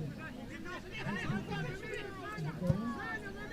Thank you.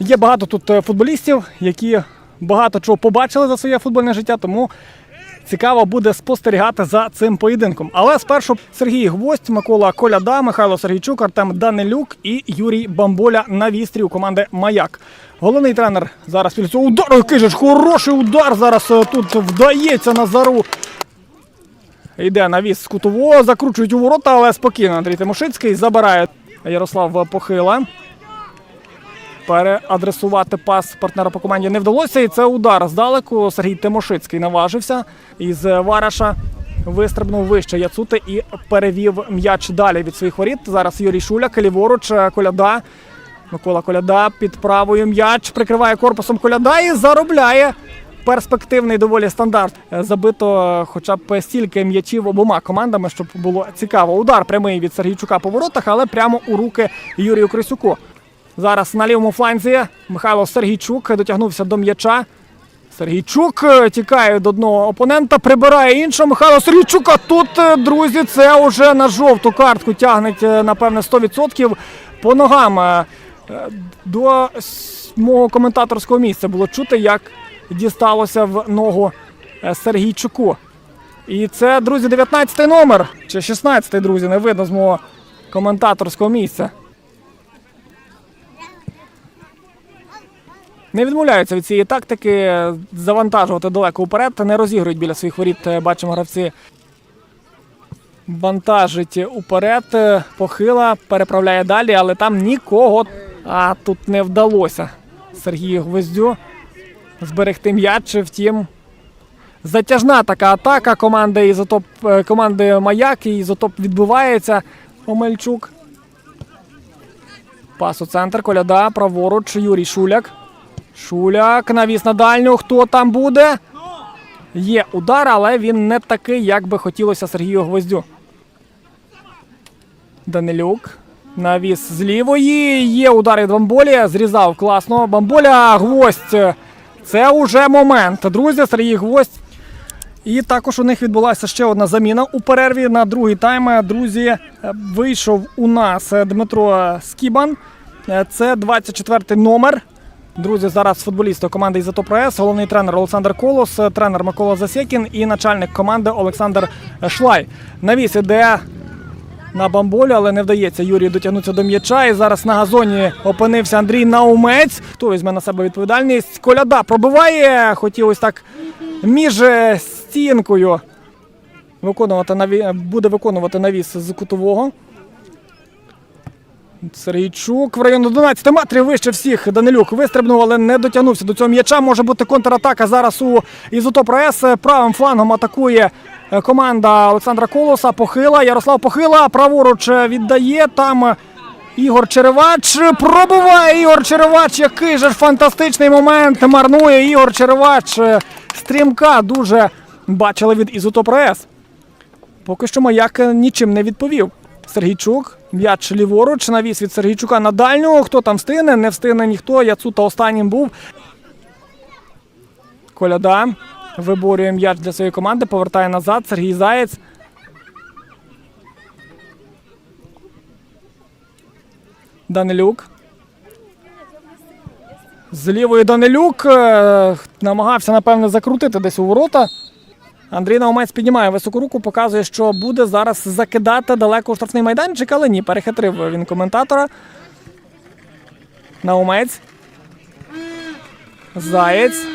Є багато тут е, футболістів, які багато чого побачили за своє футбольне життя, тому цікаво буде спостерігати за цим поєдинком. Але спершу Сергій Гвоздь, Микола Коляда, Михайло Сергійчук, Артем Данилюк і Юрій Бамболя на вістрі у команди Маяк. Головний тренер зараз після цього удару. Який же ж хороший удар зараз е, тут вдається Назару. Йде навіс з кутового, закручують у ворота, але спокійно Андрій Тимошицький забирає Ярослав Похила. Переадресувати пас партнера по команді не вдалося. І це удар здалеку. Сергій Тимошицький наважився із Вараша. Вистрибнув вище Яцути і перевів м'яч далі від своїх воріт. Зараз Юрій Шуляк, ліворуч, Коляда. Микола Коляда під правою м'яч прикриває корпусом Коляда і заробляє перспективний доволі стандарт. Е, Забито хоча б стільки м'ячів обома командами, щоб було цікаво. Удар прямий від Сергійчука по воротах, але прямо у руки Юрію Крисюку. Зараз на лівому фланзі Михайло Сергійчук дотягнувся до м'яча. Сергійчук е, тікає до одного опонента, прибирає іншого. Михайло Сергійчук. Тут, е, друзі, це вже на жовту картку тягнеть, е, напевне, 100% по ногам. До мого коментаторського місця було чути, як дісталося в ногу Сергійчуку. І це, друзі, 19-й номер. Чи 16-й, друзі, не видно з мого коментаторського місця. Не відмовляються від цієї тактики завантажувати далеко вперед, не розігрують біля своїх воріт. е, Бачимо гравці. Вантажить уперед, е, похила, переправляє далі, але там нікого. А тут не вдалося Сергію Гвоздю зберегти м'яч. Втім, затяжна така атака команди Ізотоп, е, команди Маяк і Ізотоп відбивається. Омельчук. Пас у центр, коляда, праворуч, Юрій Шуляк. Шуляк навіс на дальню. Хто там буде? Є удар, але він не такий, як би хотілося Сергію Гвоздю. Данилюк. Навіс з лівої. Є удар від Бамболі. Зрізав класно. Бамболя, гвоздь. Це уже момент. Друзі, Сергій Гвоздь. І також у них відбулася ще одна заміна у перерві на другий тайм. Друзі, е, вийшов у нас е, Дмитро Скібан. Е, Це 24 номер. Друзі, зараз футболісти команди Ізотоп РС, головний тренер Олександр Колос, е, тренер Микола Засєкін і начальник команди Олександр Шлай. Навіс іде на бамболі, але не вдається Юрію дотягнутися до м'яча. І зараз на газоні опинився Андрій Наумець. Хто візьме на себе відповідальність? Коляда пробиває. Хотів ось так між е, стінкою виконувати наві... буде виконувати навіс з кутового. Сергійчук в районі 11 метрів вище всіх. Данилюк вистрибнув, але не дотягнувся до цього м'яча. Може бути контратака зараз у Ізотоп РС. Правим флангом атакує е, команда Олександра Колоса. Похила. Ярослав Похила. Праворуч е, віддає. Там Ігор Черевач. Пробиває Ігор Черевач. Який же фантастичний момент. Марнує Ігор Черевач. Е, Стрімка дуже бачили від Ізотоп РС. Поки що маяк нічим не відповів. Сергійчук, м'яч ліворуч, навіс від Сергійчука на дальню. Хто там встигне? Не встигне ніхто. Яцута останнім був. Коляда виборює м'яч для своєї команди, повертає назад. Сергій Заєць. Данилюк. З лівої Данилюк е, намагався, напевне, закрутити десь у ворота. Андрій Наумець піднімає високу руку, показує, що буде зараз закидати далеко у штрафний майданчик, але ні, перехитрив він коментатора. Наумець. Заєць.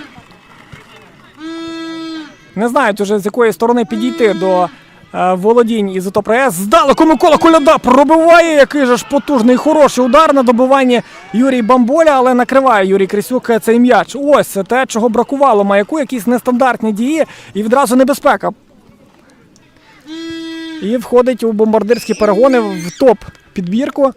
Не знають уже з якої сторони підійти до володінь із ОТОПРС. Здалеку Микола Коляда пробиває. Який же ж потужний, хороший удар на добиванні Юрій Бамболя, але накриває Юрій Крисюк цей м'яч. Ось те, чого бракувало маяку, якісь нестандартні дії і відразу небезпека. І входить у бомбардирські перегони в топ підбірку.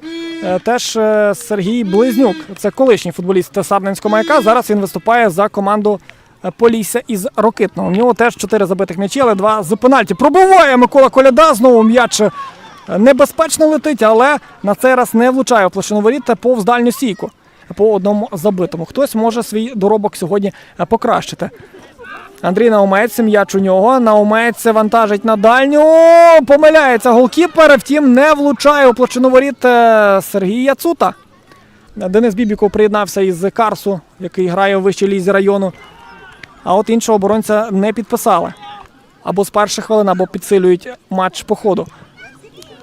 Е, Теж е, Сергій Близнюк. Це колишній футболіст Сарненського маяка. Зараз він виступає за команду е, Полісся із Рокитного. У нього теж чотири забитих м'ячі, але два з пенальті. Пробиває Микола Коляда. Знову м'яч е, небезпечно летить, але на цей раз не влучає в площину воріт повз дальню стійку. По одному забитому. Хтось може свій доробок сьогодні е, покращити. Андрій Наумець, м'яч у нього. Наумець вантажить на дальню. Помиляється голкіпер. Втім, не влучає у площину воріт е, Сергій Яцута. Денис Бібіков приєднався із Карсу, який грає у вищій лізі району. А от іншого оборонця не підписали. Або з перших хвилин, або підсилюють матч по ходу.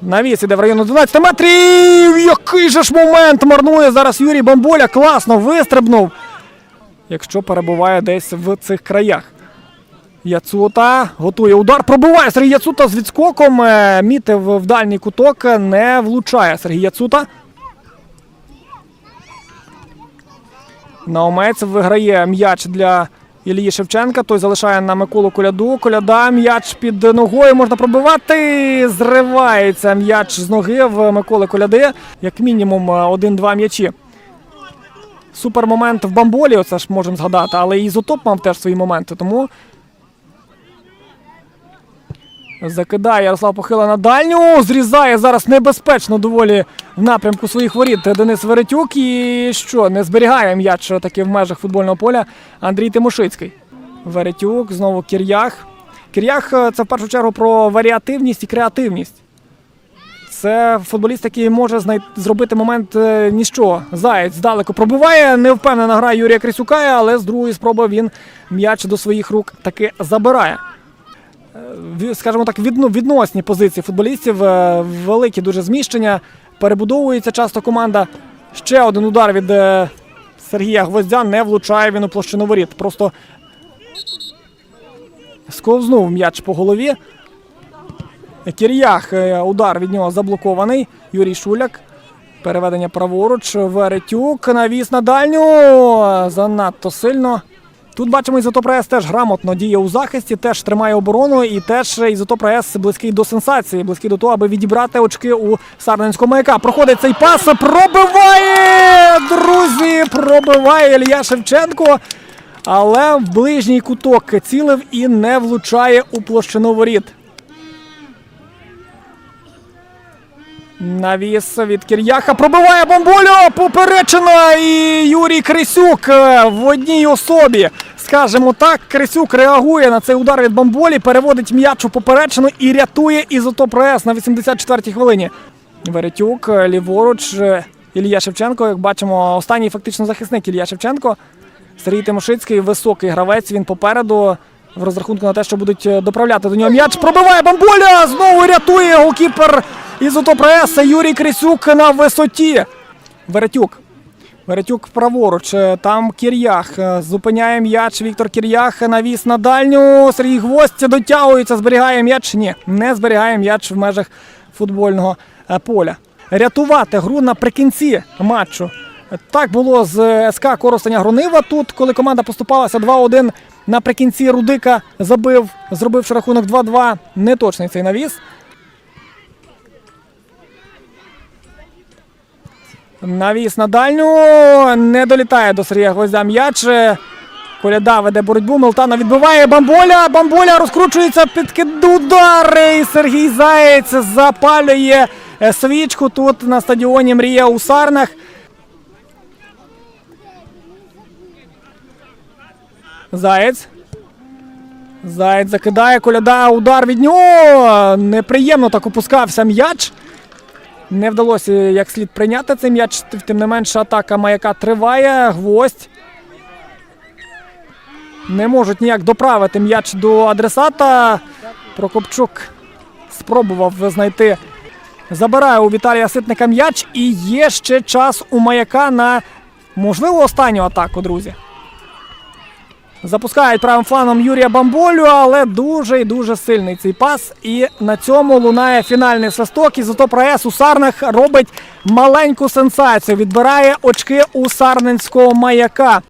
Навіс іде в району 12 метрів. Який же ж момент марнує зараз Юрій Бамболя. Класно вистрибнув. Якщо перебуває десь в цих краях. Яцута готує удар. Пробиває Сергій Яцута з відскоком. Е, Мітив в дальній куток. Не влучає Сергій Яцута. Наумець виграє м'яч для Ілії Шевченка. Той залишає на Миколу Коляду. Коляда м'яч під ногою можна пробивати. Зривається м'яч з ноги в Миколи Коляди. Як мінімум е, один-два м'ячі. Супер момент в бамболі, оце ж можемо згадати, але і Ізотоп мав теж свої моменти. Тому Закидає Ярослав Похила на дальню. Зрізає зараз небезпечно доволі в напрямку своїх воріт Денис Веретюк. І що, не зберігає м'яч таки в межах футбольного поля Андрій Тимошицький. Веретюк, знову Кір'ях. Кір'ях е, це в першу чергу про варіативність і креативність. Це футболіст, який може знай... зробити момент е, ніщо. Заєць здалеку пробиває. Невпевнена гра Юрія Крисюка, але з другої спроби він м'яч до своїх рук таки забирає скажімо так, відносні позиції футболістів, е, великі дуже зміщення. Перебудовується часто команда. Ще один удар від е, Сергія Гвоздя не влучає він у площину воріт. Просто сковзнув м'яч по голові. Кір'ях, е, удар від нього заблокований. Юрій Шуляк. Переведення праворуч. Веретюк. Навіс на дальню. Занадто сильно. Тут бачимо, Ізотопрес теж грамотно діє у захисті, теж тримає оборону, і теж Ізотопрес близький до сенсації, близький до того, аби відібрати очки у Сарненського маяка. Проходить цей пас, пробиває! Друзі, пробиває Ілья Шевченко. Але в ближній куток цілив і не влучає у площину воріт. Навіс від Кір'яха пробиває бомболю. Поперечина і Юрій Крисюк е, в одній особі. Скажемо так, Крисюк реагує на цей удар від бомболі, переводить м'яч у поперечину і рятує Ізотоп на 84-й хвилині. Веретюк, е, ліворуч, е, Ілля Шевченко. Як бачимо, останній фактично захисник Ілля Шевченко. Сергій Тимошицький, високий гравець. Він попереду. В розрахунку на те, що будуть е, доправляти до нього м'яч. Пробиває бамболя! Знову рятує голкіпер із Отопреса Юрій Крисюк на висоті. Веретюк. Веретюк праворуч. Е, Там Кір'ях. Е, Зупиняє м'яч. Віктор Кір'ях навіс на дальню. Сергій Гвоздь дотягується, зберігає м'яч. Ні, не зберігає м'яч в межах футбольного поля. Рятувати гру наприкінці матчу. Так було з СК Коростеня Гронива тут, коли команда поступалася 2-1. Наприкінці Рудика забив, зробивши рахунок 2-2. Неточний цей навіс. Навіс на дальню. Не долітає до Сергія Гвоздя м'яч. Коляда веде боротьбу. Мелтана відбиває бамболя. Бамболя розкручується під удари. І Сергій Заєць запалює е, свічку тут на стадіоні Мрія у Сарнах. Заєць. Заєць закидає коляда. Удар від нього. Неприємно так опускався м'яч. Не вдалося як слід прийняти цей м'яч. Тим не менше, атака маяка триває. Гвоздь. Не можуть ніяк доправити м'яч до адресата. Прокопчук спробував знайти. Забирає у Віталія Ситника м'яч. І є ще час у маяка на можливо останню атаку, друзі. Запускають правим фланом Юрія Бамболю, але дуже і дуже сильний цей пас. І на цьому лунає фінальний свисток. І зато проес у Сарнах робить маленьку сенсацію. Відбирає очки у Сарненського маяка.